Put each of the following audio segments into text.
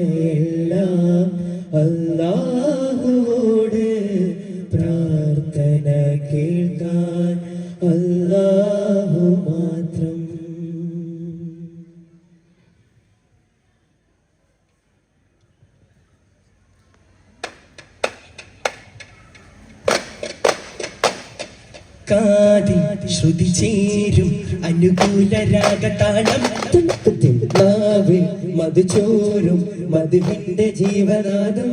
പ്രാർത്ഥനയെല്ലാം അല്ലാഹുവോട് പ്രാർത്ഥന കേൾക്കാൻ അല്ലാഹു മാത്രം. ശ്രുതി ചേരും അനുകൂല രാഗതാളം നാവിൽ മധുചോരും മധുവിന്റെ ജീവനാദം.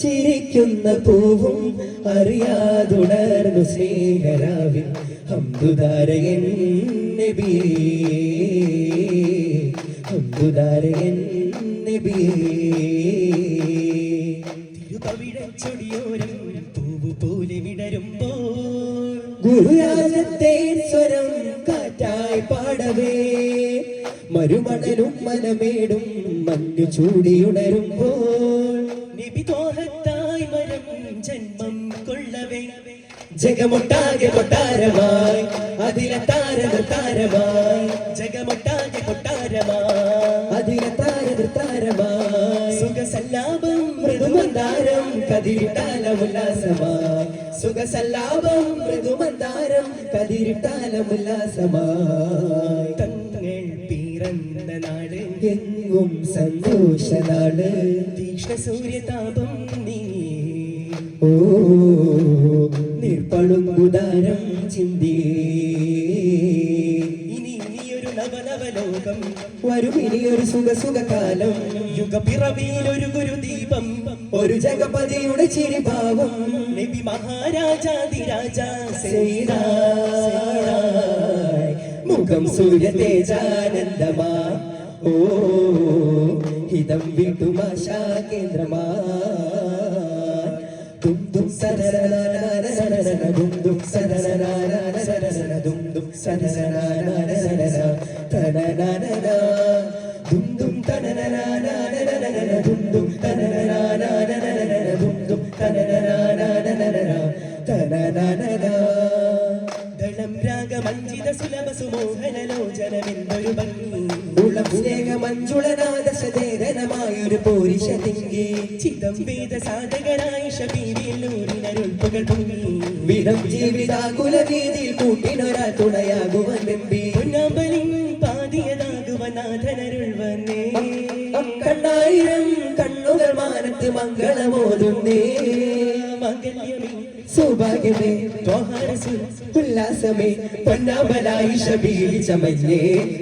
ചിരിക്കുന്ന പൂവും അറിയാതുണർന്നു സ്നേഹരാവിൽ അമ്പുതാരയൻ നബി അമ്പുതാരയൻ നബിയേ തിരുപവിടച്ചൊടിയോരം പൂവ് പോലെ വിടരുമ്പോൾ ഗുരുരാജത്തെ മരുമണലും മനമേടും മഞ്ഞു ചൂടിയുണരുമ്പോൾ. നിബിതോഹത്തായി മരം ജന്മം കൊള്ളവേ. ജഗമൊട്ടാകെ കൊട്ടാരമായി അതിലെ താരത താരമായി ജഗമൊട്ടാകെ കൊട്ടാരമായി. അതിലെ താരത താരമായി സുഖസല്ലാപം മൃദുമന്ദാരം കതിരിട്ടാല ഉല്ലാസമായി സുഖസല്ലാപം മൃദുമന്ദാരം കതിരിട്ടാല ഉല്ലാസമായി എങ്ങും സന്തോഷനാട് തീക്ഷ്ണ സൂര്യതാപം നീ ഓ ഉദാരം ചിന്തി. ഇനി ഇനിയൊരു നവനവലോകം വരും ഇനിയൊരു സുഖ സുഖകാലം യുഗപിറവിയിൽ ഒരു ഗുരുദീപം. ഒരു ജഗപതിയുടെ ചിരിഭാവം. നബി മഹാരാജാതിരാജ ശ്രീരായ് മുഖം സൂര്യ തേജാനന്ദമാ ഓ ഗീതം വിട്ടുഭാഷാ കേന്ദ്രമാ ദും ദും സരസന ദും ദും സരസന ദും ദും സരസന സദേതനമായൊരു പോരിഷ തിങ്കി ചിതം വേദ സാധകനായ ഷബീരിയല്ലൂരിനരുൾപ്പുകൾ പൊങ്ങി. വിധം ജീവിതാകുല വീതിയിൽ കൂട്ടിനൊരാ തുണയാകുവൻ നമ്പി പൊന്നാമ്പലിൻ പാതിയതാകുവനാഥനരുൾ വന്നേ കണ്ണായിരം കണ്ണുകൾ മാനത്ത് മംഗളമോതുന്നേ. മംഗല്യമേ സൗഭാഗ്യമേ ഉല്ലാസമേ പൊന്നാമലായി ഷബീലി ചമഞ്ഞേ.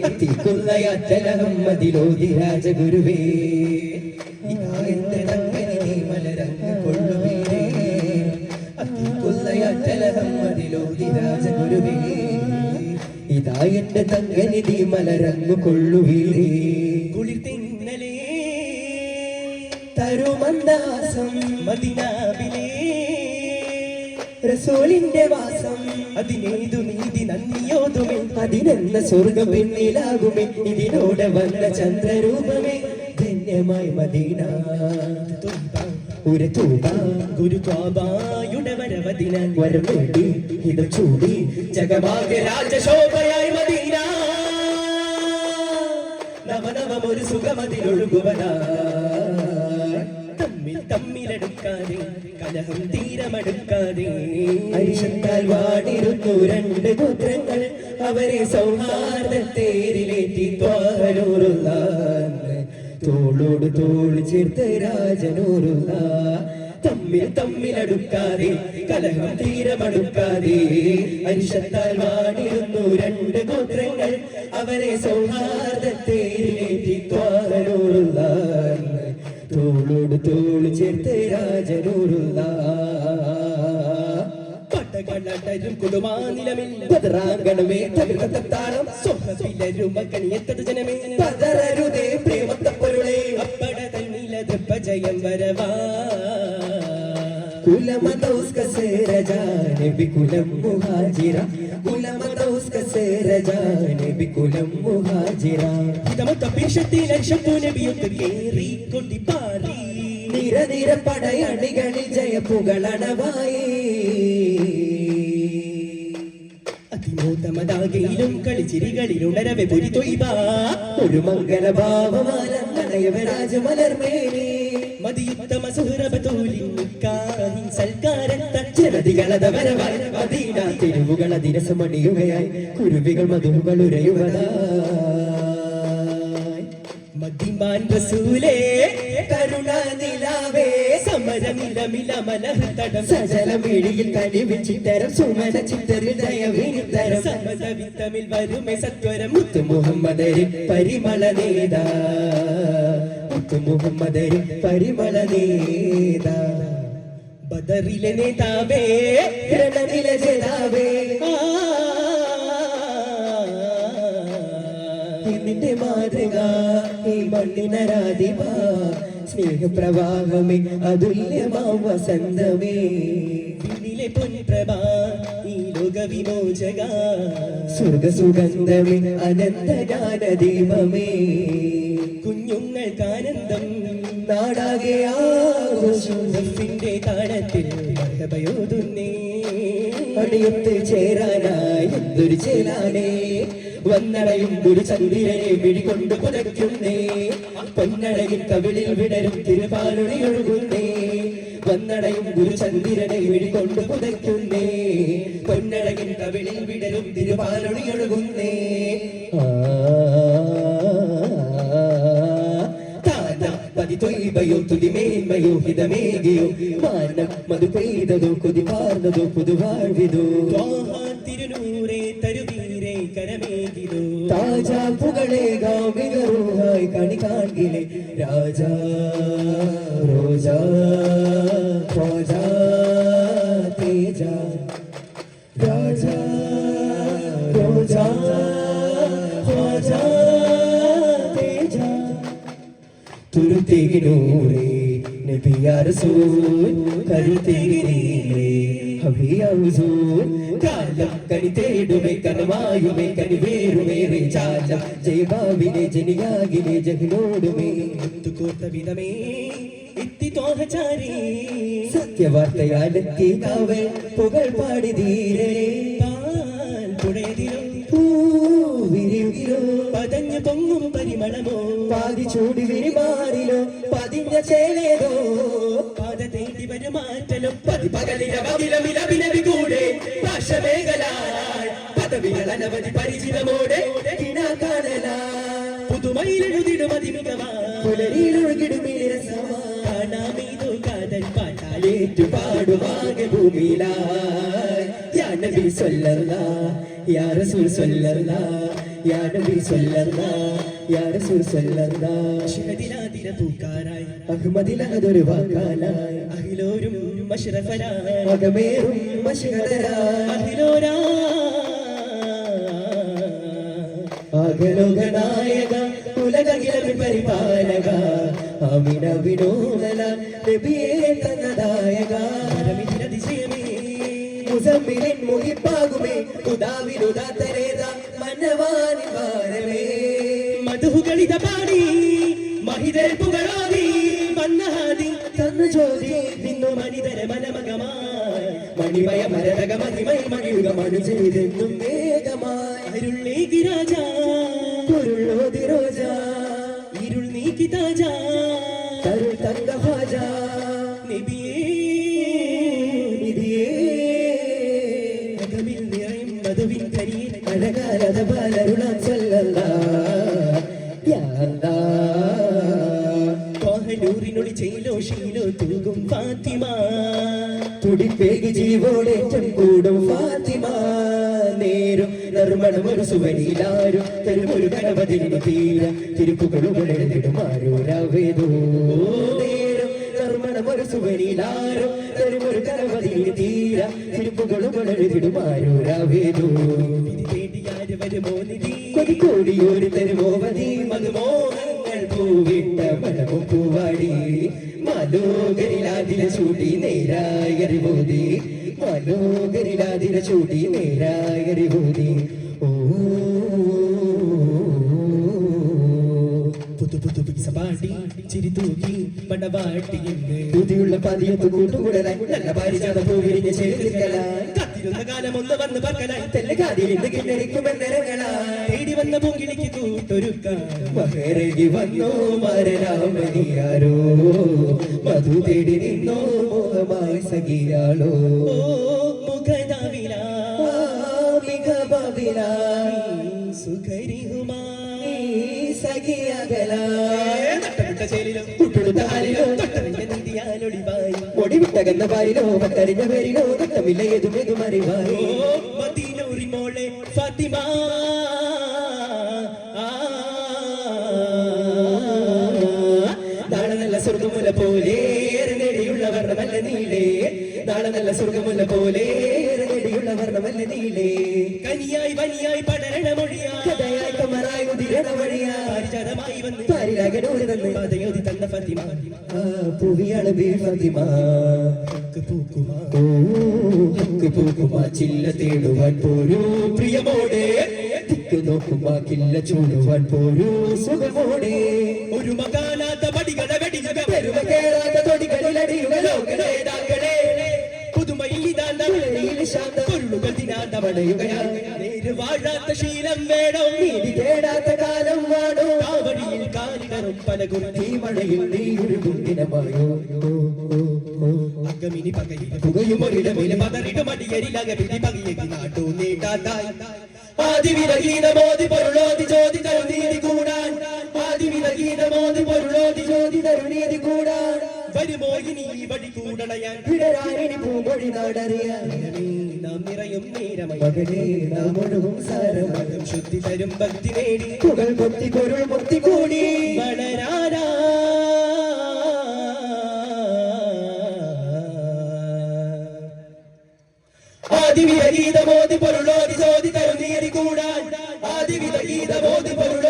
അത്തിക്കുള്ളയാറ്റലഹമ്മദിലോതി രാജഗുരുവേ. രാജഗുരുവേ ഇതാ എന്റെ തങ്കനിധി മലരങ്ങു കൊള്ളുവീരേ കുളിർ തിന്നലേ തരുമന്ദാസം മദിനാവിലേ റസൂലിന്റെ വാസം അതിനേതു നീതി നന്ദിയോതുമേ. അതിനെന്ന സ്വർഗം പിന്നിലാകുമേ ഇതിനോട് വന്ന ചന്ദ്രരൂപമേ ധന്യമായി മദീന. ഗുരുത്വാബായുടെ വരവതിനാൽ വരം ഇത് ചൂടി. ജഗമാകെ രാജശോഭയായി മദീന. നവനവം ഒരു സുഖമതിലൊഴുകുവന തമ്മിൽ കലഹം വാടിരുന്നു രണ്ട് ഗോത്രങ്ങൾ. അവരെ സൗഹാർദ്ദത്തേരിലേറ്റി ത്വാഹനൂറുള്ള തോളോട് തോൾ ചേർത്ത് രാജനൂറുള്ള. തമ്മിൽ തമ്മിലടുക്കാതെ കലഹം തീരമടുക്കാതെ. അരിശത്താൽ വാണിരുന്നു രണ്ട് ഗോത്രങ്ങൾ അവരെ സൗഹാർദ്ദത്തെ തോളോട് തോൾ ചേർത്ത് രാജനൂറുള്ള പട്ടകളടരും കുടുമാനിലമിൽ പതറാങ്കണമേ സേരജാനെ ബികുലം മുഹാജിറ കുലമതൗസ്ക സേരജാനെ ബികുലം മുഹാജിറ ഇതമൊത്ത പിശത്തി ലക്ഷത്തു നബിയൊത്ത് കേറി കൊണ്ടിപ്പാറി നിര നിര പടയണികളിൽ ജയപ്പുകളണവായി അതിമോത്തമതാകയിലും കളിച്ചിരികളിലുണരവെ പുരി തൊയ്ബ. ഒരു മംഗളഭാവമാലരണയവരാജമലർമേനി മതിയുത്തമ സുഹൃബതൂലിൻ നിക്കാഹിൻ മദീന തിരുവുകൾ അതിരസമണിയുകയായി കുരുവികൾ മദിമാൻ റസൂലേ സുമന മുത്തു പരിമള നേതാ മുത്തു മുഹമ്മദരി പരിമള നേതാ ബദറിലെ നേതാവേ രണനിലെ ജനാവേ നിന്റെ മാതൃക ഈ മണ്ണിനരാധിപ. സ്നേഹപ്രവാഹമേ അതുല്യമാം വസന്തമേ പിന്നിലെ പൊൻപ്രഭ ഈ ലോക വിമോചക സ്വർഗസുഗന്ധമേ അനന്തഗാനദീപമേ കുഞ്ഞുങ്ങൾക്ക് ആനന്ദം നാടാകെ ആഘോഷത്തിന്റെ താളത്തിൽ മഹബയോതുന്നേ അണിയൊത്ത് ചേരാനായി എന്തൊരു ചേരാനേ വന്നടയും ഒരു ചന്ദ്രനെ പിടികൊണ്ട് പുതയ്ക്കുന്നേ. പൊന്നടയിൽ കവിളിൽ വിടരും തിരുപാലുണി ഒഴുകുന്നേ. വന്നടയും ഒരു ചന്ദ്രനെ പിടികൊണ്ട് പുതയ്ക്കുന്നേ. പൊന്നടയിൽ കവിളിൽ വിടരും തിരുപാലുണി ഒഴുകുന്നേ. പതി തൊയ്ബയോ തുതിമേന്മയോ ഹിതമേകിയോ മാനം മധു പെയ്തതോ കൊതി പാർന്നതോ പുതുവാഴ്വിതോ തിരുനൂരേ തരുവീരേ കരമേകിതോ താജാ പുകളെ ഗാമികറുഹായി കണി കാണിലെ രാജാ റോജാ തുരുത്തികിനൂറേ നബിയാ റസൂൽ കരുത്തികിനീരേ ഹബിയാ ഹുസൂൽ കാലം കനി തേടുമേ കനമായുമേ കനി വേറുമേറെ ചാലം ജയബാവിനെ ജനിയാകിനെ ജഹിനോടുമേ കോർത്ത വിധമേ സത്യവാർത്തയാലെത്തി കാവൽ പുകൾ പാടി ധീരേ പാൽ പുഴയതിലും പൂവിരിയുകിലോ പതഞ്ഞു പൊങ്ങും പരിമളമോ പാതി ചൂടി വിരിമാറിലോ പതിഞ്ഞ ചേലേതോ പാത തേടി വരുമാറ്റലോ പതി പകലിരവിലമിലവിനവി കൂടെ ഭാഷമേഖലായി പദവികൾ അനവധി പരിചിതമോടെ കിണ കാണലാ കാതൽ പാട്ടാലേറ്റു പാടുവാകെ ഭൂമിയിലായി യാ നബി റസൂൽ സല്ലല്ലാ യാ നബി സല്ലല്ലാ യാ റസൂൽ സല്ലല്ലാ ഷഹദിലാദില പൂക്കാരായി അഹ്മദിലഹദൊരു വാക്കാനായി. അഹിലോരും മഷ്റഫനായി. അകമേറും മഷ്ഹദരായി അഹിലോരാ അകലോകനായക ഉലകിലവിൻ പരിപാലക അമിന വിനോദന നബിയെ തന്നദായക അതിശയമേ മുസമ്മിലിൻ മുഹിപ്പാകുമേ ഉദാവിനുദാത്തരേത മന്നവാനി ഭാരമേ മധുകളിത പാടി മഹിതൽ പുകളാതി മന്നഹാദി തന്ന ജ്യോതി നിന്നു മനിതര മനമകമായി. മണിമയ മരതക മഹിമൈ മണിയുക മണു ചെയ്തെന്നും വേഗമായി അരുളേകി രാജ ചെയ്ലോ ഷീലോ തൂകും ഫാത്തിമ. ജീവോടേറ്റം കൂടും ഫാത്തിമ. നേരും നിർമ്മണം ഒരു സുവനിലാരും തെരുമൊരു ഗണപതിന് തീര. തിരുപ്പുകളും എഴുതിടുമാരൂരാവേദോ നേരും നിർമ്മണം ഒരു സുവനിലാരും തെരുമൊരു ഗണപതിന് തീര. തിരുപ്പുകളും എഴുതിടുമാരൂരാവേദോ വരുമോ നിധി? മനോകരിലാതിര ചൂടി നേരായറിവൂതി ഓ പുതു പുതു പിസപാടി ചിരി തൂക്കി പടവാട്ടിയുണ്ട് ബുദ്ധിയുള്ള പതിയത്ത് കൂട്ടുകൂടലായി നല്ല പാരിജാത പൂവിരിഞ്ഞ് ചേർക്കലായി കാത്തിരുന്ന കാലം ഒന്ന് വന്ന് പക്കലായി തെല്ലകാതിൽ ഇന്ന് കിണ്ണടിക്കുമെന്നരങ്ങളായി തേടി വന്ന പൂങ്കിളിക്ക് കൂട്ടൊരുക്കാൻ മകരകി വന്നോ മരരാമനിയാരോ മധു തേടി നിന്നോ മോഹമായി സഖിയാളോ സുഖരിഹുമാ സഖിയകല നട്ടമിട്ട ചേലിലും കുട്ടുടുത്ത ആലിലോ തൊട്ടതിന്റെ നീതിയാലൊളിവായി പൊടിവിട്ടകന്ന പാലിലോ പത്തറിഞ്ഞ പേരിലോ തൊട്ടമില്ല ഏതും ഏതും അറിവായി. മോളെ ഫാത്തിമ. നാളെ നല്ല സ്വർഗമുല പോലെ നേടിയുള്ള വർണമല്ല നീളേ നാളെ നല്ല സ്വർഗമുല പോലെ കനിയായി പടരണ മൊഴിയാ. കഥയായി കമറായി ഉതിരണ വഴിയാ പരിചരമായി വന്ന്. പാരിലാകനോട് തന്നെ പാതയോതി തന്ന ഫാത്തിമ. ആ പുവിയാണ് ബീ ഹക്ക് പൂക്കുമാ. ചില്ല തേടുവാൻ പോരൂ. പ്രിയമോടെ. ദിക്ക് നോക്കുമാ. കില്ല ചൂടുവാൻ പോരൂ. സുഖമോടെ. ഒരു മകാനാത്ത പടികട വെടിയുക പെരുമ കേളാത്ത തൊടികളിലടിയുക ലോക നേതാക്കളെ. പുതുമയിൽ ഇതാണ്ട ശാന്ത. പൊരുളുകൾ ദിനാണ്ട പടയുകയാണ് നേര് വാഴാത്ത ശീലം വേണം. നീതി തേടാത്ത കാലം വാടോ. കാവടിയിൽ കാലിടറും പല കുത്തി മഴയിൽ നീ ഒരു. അകമിനി പകയിൽ പുകയുമൊരിടമില്ല പതറിട്ട് മടിയരിലക പിടി പകിയേക്ക് നാട്ടു നീട്ടാതായി ആദിവിധ ഗീതമോതി പൊരുളോതി ചോദി തരുന്നീതി കൂടാൻ. ആദിവിധ ഗീതമോതി പൊരുളോതി വരുമോ ഇനി നാം നിറയും നാം ഒഴുകും സാരമകം ശുദ്ധി തരും ഭക്തി നേടി. പുകൾ പൊത്തി പൊരുൾ പൊത്തി കൂടി. വളരാരാ ആദിവിധ ഗീതമോതി പൊരുളോതി ചോദി നീരി കൂടാൻ. ആദിവിധ ഗീതമോതി പൊരുളോതി